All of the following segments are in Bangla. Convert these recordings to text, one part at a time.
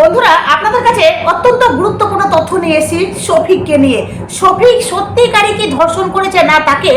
বন্ধুরা, আপনাদের কাছে অত্যন্ত গুরুত্বপূর্ণ তথ্য নিয়ে এসেছি শফিককে নিয়ে। শফিক সত্যিকারই কি ধর্ষণ করেছে না তাকে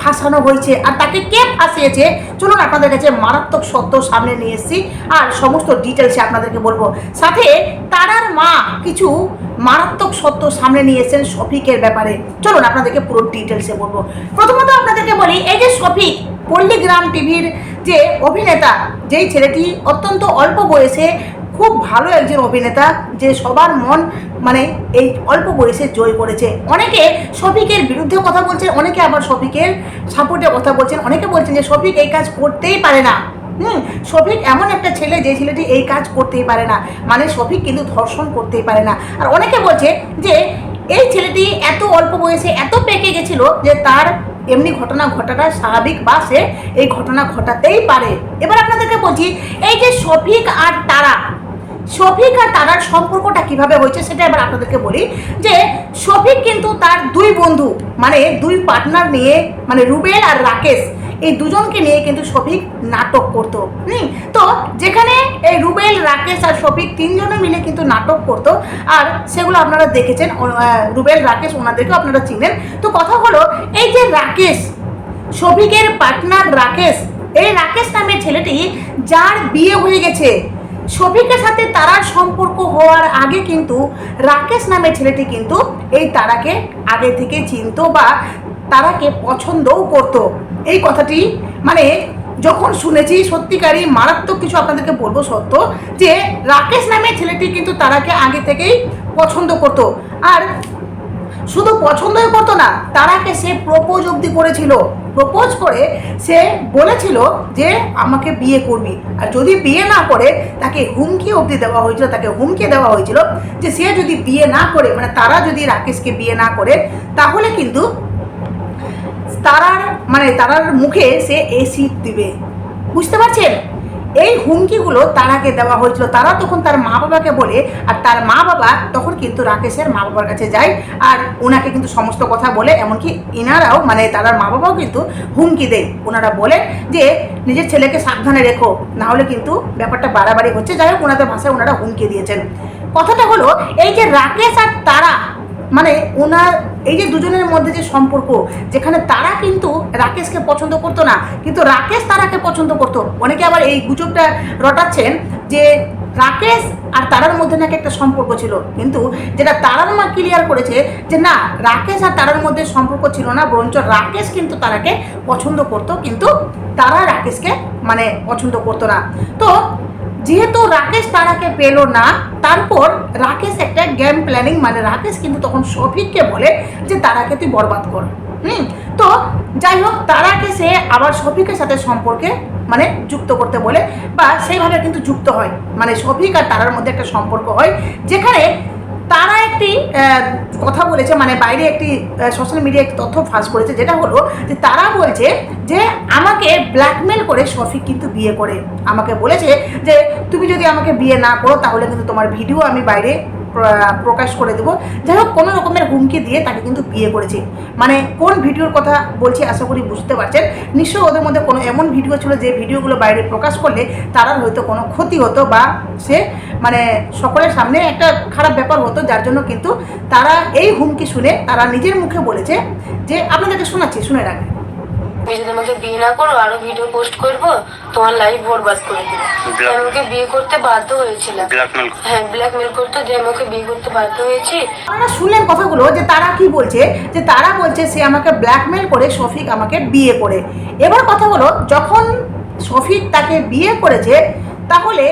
ফাঁসানো হয়েছে? আর তাকে কে ফাঁসিয়েছে? চলুন আপনাদের কাছে মারাত্মক সত্য সামনে নিয়ে এসেছি, আর সমস্ত ডিটেলসে আপনাদেরকে বলব। সাথে তারার মা কিছু মারাত্মক সত্য সামনে নিয়ে এসেছেন শফিকের ব্যাপারে। চলুন আপনাদেরকে পুরো ডিটেলসে বলব। প্রথমত আপনাদেরকে বলি, এই যে শফিক, পল্লীগ্রাম টিভির যে অভিনেতা, যেই ছেলেটি অত্যন্ত অল্প বয়সে খুব ভালো একজন অভিনেতা যে সবার মন মানে এই অল্প বয়সে জয় করেছে। অনেকে শফিকের বিরুদ্ধে কথা বলছেন, অনেকে আবার শফিকের সাপোর্টে কথা বলছেন। অনেকে বলছেন যে শফিক এই কাজ করতেই পারে না। হুম, শফিক এমন একটা ছেলে যে ছেলেটি এই কাজ করতেই পারে না। মানে শফিক কিন্তু ধর্ষণ করতেই পারে না। আর অনেকে বলছে যে এই ছেলেটি এত অল্প বয়সে এত পেকে গেছিল যে তার এমনি ঘটনা ঘটাটা স্বাভাবিক বা সে এই ঘটনা ঘটাতেই পারে। এবার আপনাদেরকে বলছি, এই যে শফিক আর তারা শফিক আর তারার সম্পর্কটা কীভাবে হয়েছে সেটা এবার আপনাদেরকে বলি, যে শফিক কিন্তু তার দুই বন্ধু মানে দুই পার্টনার নিয়ে মানে রুবেল আর রাকেশ, এই দুজনকে নিয়ে কিন্তু শফিক নাটক করতো, হুম? তো যেখানে এই রুবেল, রাকেশ আর শফিক তিনজনে মিলে কিন্তু নাটক করতো, আর সেগুলো আপনারা দেখেছেন রুবেল, রাকেশ ওনাদেরকেও আপনারা চিনেন। তো কথা হলো, এই যে রাকেশ, শফিকের পার্টনার রাকেশ, এই রাকেশ নামের ছেলেটি যার বিয়ে হয়ে গেছে শফিকের সাথে তারার সম্পর্ক হওয়ার আগে কিন্তু রাকেশ নামের ছেলেটি কিন্তু এই তারাকে আগে থেকে চিনত বা তারাকে পছন্দও করত। এই কথাটি মানে যখন শুনেছি সত্যিকারই মারাত্মক কিছু আপনাদেরকে বলব সত্য যে রাকেশ নামের ছেলেটি কিন্তু তারাকে আগে থেকেই পছন্দ করতো। আর শুধু পছন্দই করতো না, তারাকে সে প্রপোজ অবধি করেছিল। প্রপোজ করে সে বলেছিল যে, আমাকে বিয়ে করবি। আর যদি বিয়ে না করে, তাকে হুমকি অবধি দেওয়া হয়েছিল, তাকে হুমকি দেওয়া হয়েছিল যে, সে যদি বিয়ে না করে মানে তারা যদি রাকেশকে বিয়ে না করে, তাহলে কিন্তু তারার মানে তারার মুখে সে এসিড দিবে। বুঝতে পারছেন? এই হুমকিগুলো তারাকে দেওয়া হয়েছিল। তারা তখন তার মা বাবাকে বলে, আর তার মা বাবা তখন কিন্তু রাকেশের মা বাবার কাছে যায়, আর ওনাকে কিন্তু সমস্ত কথা বলে, এমনকি ইনারাও মানে তারার মা বাবাও কিন্তু হুমকি দেয়। ওনারা বলেন যে, নিজের ছেলেকে সাবধানে রেখো না হলে কিন্তু ব্যাপারটা বাড়াবাড়ি হচ্ছে। যাই হোক ওনাদের ভাষায় ওনারা হুমকি দিয়েছেন। কথাটা হলো, এই যে রাকেশ আর তারা মানে ওনার এই যে দুজনের মধ্যে যে সম্পর্ক, যেখানে তারা কিন্তু রাকেশকে পছন্দ করতো না, কিন্তু রাকেশ তারাকে পছন্দ করতো। অনেকে আবার এই গুজবটা রটাচ্ছেন যে রাকেশ আর তারার মধ্যে নাকি একটা সম্পর্ক ছিল। কিন্তু যেটা তারার মা ক্লিয়ার করেছে যে না, রাকেশ আর তারার মধ্যে সম্পর্ক ছিল না, বরঞ্চ রাকেশ কিন্তু তারাকে পছন্দ করতো, কিন্তু তারা রাকেশকে মানে পছন্দ করতো না। তো যেহেতু রাকেশ তারাকে পেল না, তারপর রাকেশ একটা গেম প্ল্যানিং মানে রাকেশ কিন্তু তখন শফিককে বলে যে, তারাকে তুই বরবাদ কর। হুম? তো যাই হোক, তারাকে সে আবার শফিকের সাথে সম্পর্কে মানে যুক্ত করতে বলে, বা সেইভাবে কিন্তু যুক্ত হয়। মানে শফিক আর তারার মধ্যে একটা সম্পর্ক হয়, যেখানে তারা একটি কথা বলেছে মানে বাইরে একটি সোশ্যাল মিডিয়া একটি তথ্য ফাঁস করেছে, যেটা হলো যে তারা বলছে যে আমাকে ব্ল্যাকমেল করে শফিক কিন্তু বিয়ে করে। আমাকে বলেছে যে, তুমি যদি আমাকে বিয়ে না করো, তাহলে কিন্তু তোমার ভিডিও আমি বাইরে প্রকাশ করে দেবো। যাই হোক, কোনো রকমের হুমকি দিয়ে তাকে কিন্তু বিয়ে করেছে। মানে কোন ভিডিওর কথা বলছি আশা করি বুঝতে পারছেন। নিশ্চয়ই ওদের মধ্যে কোনো এমন ভিডিও ছিল যে ভিডিওগুলো বাইরে প্রকাশ করলে তারার হয়তো কোনো ক্ষতি হতো বা সে মানে সকলের সামনে একটা খারাপ ব্যাপার হতো, যার জন্য কিন্তু তারা এই হুমকি শুনে তারা নিজের মুখে বলেছে যে, আপনাদেরকে শোনাচ্ছি, শুনে রাখে তুমি যদি আমাকে বিয়ে না করো আরও ভিডিও পোস্ট করব তোমার লাইফ বরবাদ করে দেবো। Black- আমি ওকে বিয়ে করতে বাধ্য হয়েছিলাম। হ্যাঁ ব্ল্যাকমেল করতো যে আমি ওকে বিয়ে করতে বাধ্য হয়েছি। আপনারা শুনলেন কথাগুলো যে তারা কি বলছে যে তারা বলছে সে আমাকে ব্ল্যাকমেল করে শফিক আমাকে বিয়ে করে। এবার কথা হলো যখন শফিক তাকে বিয়ে করেছে তাহলে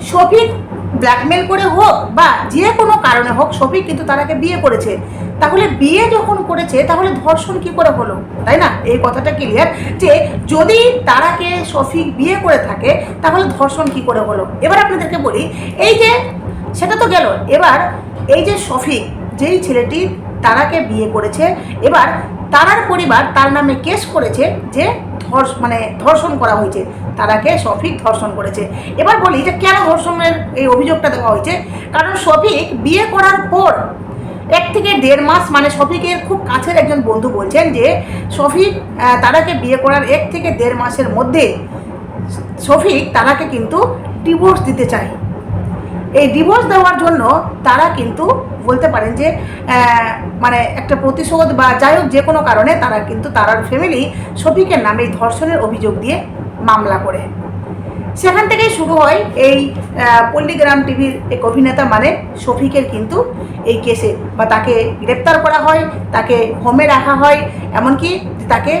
শফিক ব্ল্যাকমেল করে হোক বা যে কোনো কারণে হোক শফিক কিন্তু তারাকে বিয়ে করেছে। তাহলে বিয়ে যখন করেছে, তাহলে ধর্ষণ কি করে হলো? তাই না? এই কথাটা ক্লিয়ার যে যদি তারাকে শফিক বিয়ে করে থাকে, তাহলে ধর্ষণ কি করে হলো? এবার আপনাদেরকে বলি, এই যে সেটা তো গেল, এবার এই যে শফিক, যেই ছেলেটি তারাকে বিয়ে করেছে, এবার তারার পরিবার তার নামে কেস করেছে যে ধর্ষ মানে ধর্ষণ করা হয়েছে। তারাকে শফিক ধর্ষণ করেছে। এবার বলি যে কেন ধর্ষণের এই অভিযোগটা দেওয়া হয়েছে? কারণ শফিক বিয়ে করার পর এক থেকে দেড় মাস মানে শফিকের খুব কাছের একজন বন্ধু বলছেন যে, শফিক তারাকে বিয়ে করার এক থেকে দেড় মাসের মধ্যে শফিক তারাকে কিন্তু ডিভোর্স দিতে চায়। এই ডিভোর্স দেওয়ার জন্য তারা কিন্তু বলতে পারেন যে মানে একটা প্রতিশোধ বা যাই হোক যে কোনো কারণে তারা কিন্তু তারার ফ্যামিলি শফিকের নামে ধর্ষণের অভিযোগ দিয়ে মামলা করে। সেখান থেকেই শুরু হয় এই পল্লীগ্রাম টিভির এক অভিনেতা মানে শফিকের কিন্তু এই কেসে। বা তাকে গ্রেপ্তার করা হয়, তাকে হোমে রাখা হয়, এমনকি তাকে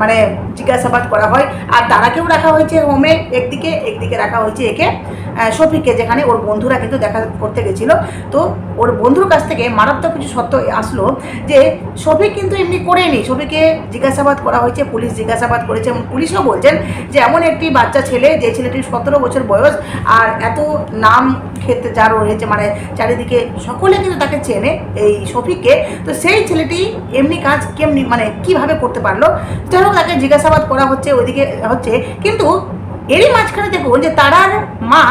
মানে জিজ্ঞাসাবাদ করা হয়। আর তারাকেও রাখা হয়েছে হোমে একদিকে একদিকে রাখা হয়েছে একে আহ, শফিককে যেখানে ওর বন্ধুরা কিন্তু দেখা করতে গেছিল। তো ওর বন্ধুর কাছ থেকে মারাত্মক কিছু সত্য আসলো যে শফিক কিন্তু এমনি করেনি। শফিককে জিজ্ঞাসাবাদ করা হয়েছে পুলিশ জিজ্ঞাসাবাদ করেছে এবং পুলিশও বলছেন যে এমন একটি বাচ্চা ছেলে যে ছেলেটির সতেরো বছর বয়স আর এত নাম ক্ষেত্রে যার রয়েছে মানে চারিদিকে সকলে কিন্তু তাকে চেনে এই শফিককে। তো সেই ছেলেটি এমনি কাজ কেমনি মানে কীভাবে করতে পারল? যাই তাকে জিজ্ঞাসাবাদ করা হচ্ছে ওইদিকে হচ্ছে। কিন্তু এরই মাঝখানে দেখুন যে তারার মা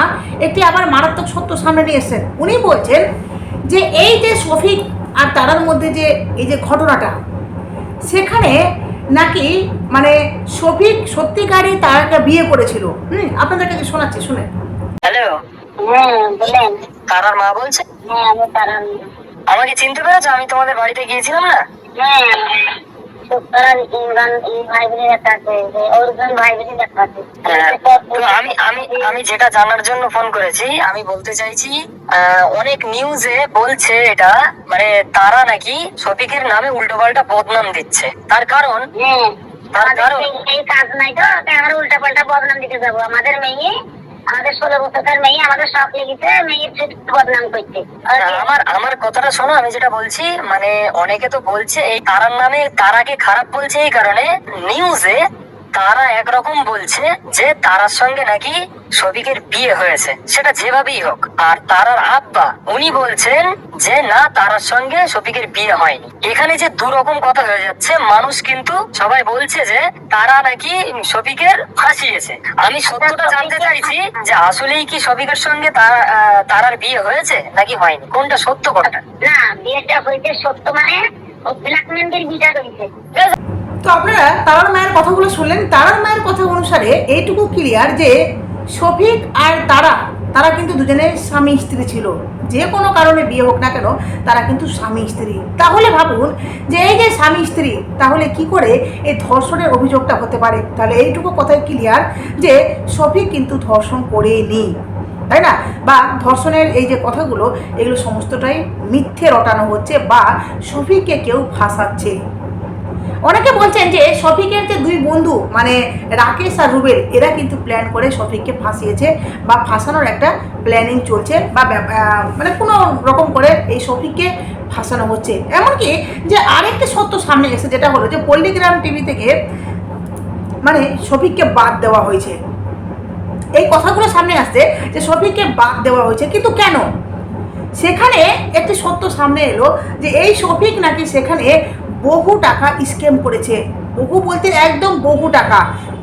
একটি আবার মারাত্মক সত্য সামনে নিয়ে এসেছেন। উনি বলছেন যে এই যে শফিক আর তারার মধ্যে যে এই যে ঘটনাটা সেখানে নাকি মানে শফিক সত্যিকারই তারাকে বিয়ে করেছিল। হুম আপনাদেরকে শোনাচ্ছি? শুনে হ্যালো। হ্যাঁ বলেন। তারার মা বলছে? হ্যাঁ আমাকে চিনতে পেরেছ? আমি তোমাদের বাড়িতে গিয়েছিলাম না? হ্যাঁ। সুতরাং ইমরান এই ভাই বোনের একটা আছে যে অর্জুন ভাই বোনের একটা আছে হ্যাঁ, আমি আমি আমি যেটা জানার জন্য ফোন করেছি আমি বলতে চাইছি অনেক নিউজে বলছে এটা মানে তারা নাকি শফিকের নামে উল্টো পাল্টা বদনাম দিচ্ছে। তার কারণ? হ্যাঁ তার কারণ? এই- কাজ নাই তো আমরা উল্টা পাল্টা বদনাম দিতে যাব। আমাদের মেয়ে আমাদের ষোলো বছরের মেয়ে, আমাদের শখ লেগেছে, মেয়ের ছোট বদনাম করতে আমার আমার কথাটা শোনো, আমি যেটা বলছি মানে অনেকে তো বলছে, এই তারার নামে তারাকে খারাপ বলছে এই কারণে নিউজে তারা একরকম বলছে যে তারার সঙ্গে নাকি শফিকের বিয়ে হয়েছে। সেটা যেভাবেই হোক। আর তারার আব্বা উনি বলছেন যে না তারার সঙ্গে শফিকের বিয়ে হয়নি। এখানে যে দু রকম কথা হয়ে যাচ্ছে মানুষ কিন্তু সবাই বলছে যে তারা নাকি শফিকের ফাঁসিয়েছে। আমি সত্যটা জানতে চাইছি যে আসলেই কি শফিকের সঙ্গে তারার বিয়ে হয়েছে নাকি হয়নি? কোনটা সত্য কোনটা? না বিয়েটা হয়েছে সত্য মানে ও ব্ল্যাকমেন্টের বিটা করেছে তো আপনারা তারার মায়ের কথাগুলো শুনলেন। তারার মায়ের কথা অনুসারে এইটুকু ক্লিয়ার যে শফিক আর তারা তারা কিন্তু দুজনে স্বামী স্ত্রী ছিল। যে কোনো কারণে বিয়ে হোক না কেন, তারা কিন্তু স্বামী স্ত্রী। তাহলে ভাবুন যে এই যে স্বামী স্ত্রী, তাহলে কি করে এই ধর্ষণের অভিযোগটা হতে পারে? তাহলে এইটুকু কথাই ক্লিয়ার যে শফিক কিন্তু ধর্ষণ করেনি। তাই না? বা ধর্ষণের এই যে কথাগুলো, এগুলো সমস্তটাই মিথ্যে রটানো হচ্ছে বা শফিককে কেউ ফাঁসাচ্ছে। অনেকে বলছেন যে শফিকের যে দুই বন্ধু মানে রাকেশ আর রুবেল, এরা কিন্তু প্ল্যান করে শফিককে ফাঁসিয়েছে বা ফাঁসানোর একটা প্ল্যানিং চলছে বা মানে কোনো রকম করে এই শফিককে ফাঁসানো হচ্ছে। এমনকি যে আরেকটা সত্য সামনে এসে যেটা হলো যে পল্লীগ্রাম টিভি থেকে মানে শফিককে বাদ দেওয়া হয়েছে। এই কথাগুলো সামনে আসছে যে শফিককে বাদ দেওয়া হয়েছে, কিন্তু কেন? সেখানে একটি সত্য সামনে এলো যে এই শফিক নাকি সেখানে বহু টাকা স্ক্যাম করেছে। বহু বলতে একদম বহু টাকা।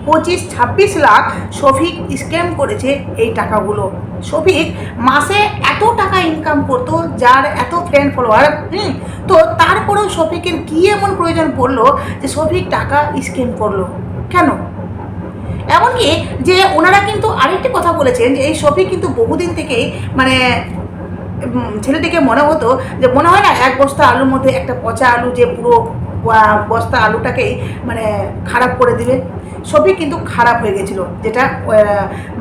পঁচিশ, ছাব্বিশ লাখ শফিক স্ক্যাম করেছে এই টাকাগুলো। শফিক মাসে এত টাকা ইনকাম করতো, যার এত ফ্রেন্ড ফলোয়ার হুম, তো তারপরেও শফিকের কী এমন প্রয়োজন পড়ল যে শফিক টাকা স্ক্যাম করল? কেন? এমনকি যে ওনারা কিন্তু আরেকটি কথা বলেছেন যে এই শফিক কিন্তু বহুদিন থেকেই মানে ছেলেটিকে মনে হতো যে, মনে হয় না এক বস্তা আলুর মধ্যে একটা পচা আলু যে পুরো বস্তা আলুটাকেই মানে খারাপ করে দিবে। সবই কিন্তু খারাপ হয়ে গেছিল। যেটা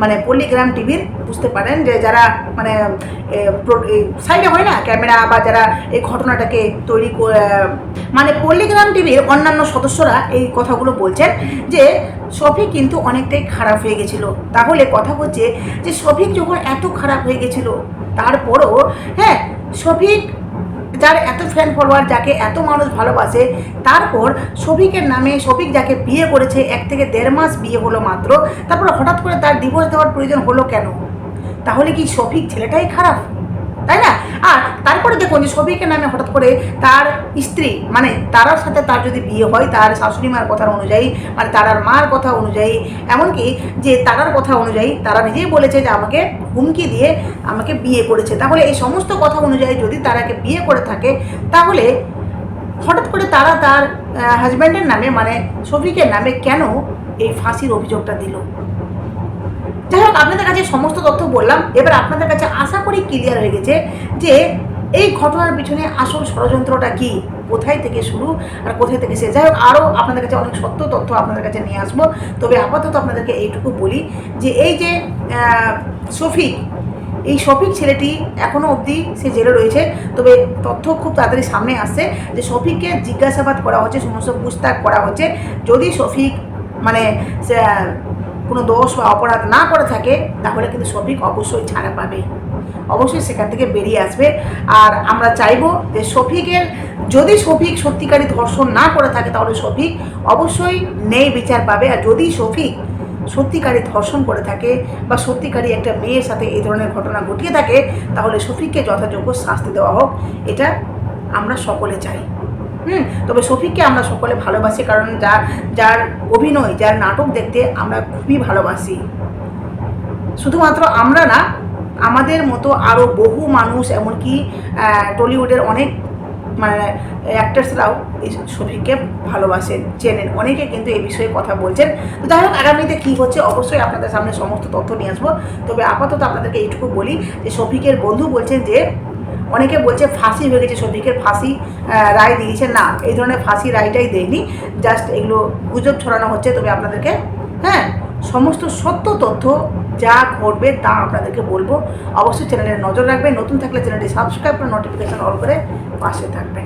মানে পল্লীগ্রাম টিভির, বুঝতে পারেন যে যারা মানে সাইডে হয় না, ক্যামেরা বা যারা এই ঘটনাটাকে তৈরি মানে পল্লীগ্রাম টিভির অন্যান্য সদস্যরা এই কথাগুলো বলছেন যে শফিক কিন্তু অনেকটাই খারাপ হয়ে গেছিল। তাহলে কথা হচ্ছে যে শফিক যখন এত খারাপ হয়ে গেছিল, তারপরও হ্যাঁ শফিক যার এত ফ্যান ফলোয়ার যাকে এত মানুষ ভালোবাসে, তারপর শফিকের নামে শফিক যাকে বিয়ে করেছে, এক থেকে দেড় মাস বিয়ে হলো মাত্র, তারপর হঠাৎ করে তার ডিভোর্স দেওয়ার প্রয়োজন হলো কেন? তাহলে কি শফিক ছেলেটাই খারাপ? তাই না? আর তারপরে দেখুন যে সবিকে নামে হঠাৎ করে তার স্ত্রী মানে তারার সাথে তার যদি বিয়ে হয়, তার শাশুড়ি মার কথা অনুযায়ী মানে তারার মার কথা অনুযায়ী, এমনকি যে তারার কথা অনুযায়ী তারা নিজেই বলেছে যে আমাকে হুমকি দিয়ে আমাকে বিয়ে করেছে। তাহলে এই সমস্ত কথা অনুযায়ী যদি তারাকে বিয়ে করে থাকে, তাহলে হঠাৎ করে তারা তার হাজব্যান্ডের নামে মানে শফিকের নামে কেন এই ফাঁসির অভিযোগটা দিল? যাই হোক, আপনাদের কাছে সমস্ত তথ্য বললাম। এবার আপনাদের কাছে আশা করি ক্লিয়ার হয়ে গেছে যে এই ঘটনার পিছনে আসল ষড়যন্ত্রটা কি, কোথায় থেকে শুরু আর কোথায় থেকে শেষ? যাই হোক আরও আপনাদের কাছে অনেক সত্য তথ্য আপনাদের কাছে নিয়ে আসব। তবে আপাতত আপনাদেরকে এইটুকু বলি যে এই যে শফিক, এই শফিক ছেলেটি এখনও অবধি সে জেলে রয়েছে। তবে তথ্য খুব তাড়াতাড়ি সামনে আসছে যে শফিককে জিজ্ঞাসাবাদ করা হচ্ছে, সমস্ত পুস্তাক করা হচ্ছে। যদি শফিক মানে কোনো দোষ বা অপরাধ না করে থাকে, তাহলে কিন্তু শফিক অবশ্যই ছাড়া পাবে। অবশ্যই সেখান থেকে বেরিয়ে আসবে। আর আমরা চাইব যে শফিকের, যদি শফিক সত্যিকারী ধর্ষণ না করে থাকে, তাহলে শফিক অবশ্যই নেই বিচার পাবে। আর যদি শফিক সত্যিকারী ধর্ষণ করে থাকে বা সত্যিকারী একটা মেয়ের সাথে এই ধরনের ঘটনা ঘটিয়ে থাকে, তাহলে শফিককে যথাযোগ্য শাস্তি দেওয়া হোক। এটা আমরা সকলে চাই। হুম, তবে শফিককে আমরা সকলে ভালোবাসি, কারণ যার যার অভিনয়, যার নাটক দেখতে আমরা খুবই ভালোবাসি। শুধুমাত্র আমরা না, আমাদের মতো আরও বহু মানুষ, এমনকি টলিউডের অনেক মানে অ্যাক্টার্সরাও এই শফিককে ভালোবাসেন, চেনেন। অনেকে কিন্তু এই বিষয়ে কথা বলছেন। তো যাই হোক, আগামীতে কী হচ্ছে অবশ্যই আপনাদের সামনে সমস্ত তথ্য নিয়ে আসব। তবে আপাতত আপনাদেরকে এইটুকু বলি যে, শফিকের বন্ধু বলছেন যে অনেকে বলছে ফাঁসি হয়ে গেছে শফিকের ফাঁসি রায় দিয়েছে। না, এই ধরনের ফাঁসি রায়টাই দেয়নি। জাস্ট এগুলো গুজব ছড়ানো হচ্ছে। তবে আপনাদেরকে হ্যাঁ সমস্ত সত্য তথ্য যা ঘটবে তা আপনাদেরকে বলব। অবশ্যই চ্যানেলে নজর রাখবেন। নতুন থাকলে চ্যানেলটি সাবস্ক্রাইব করে নোটিফিকেশান অল করে পাশে থাকবেন।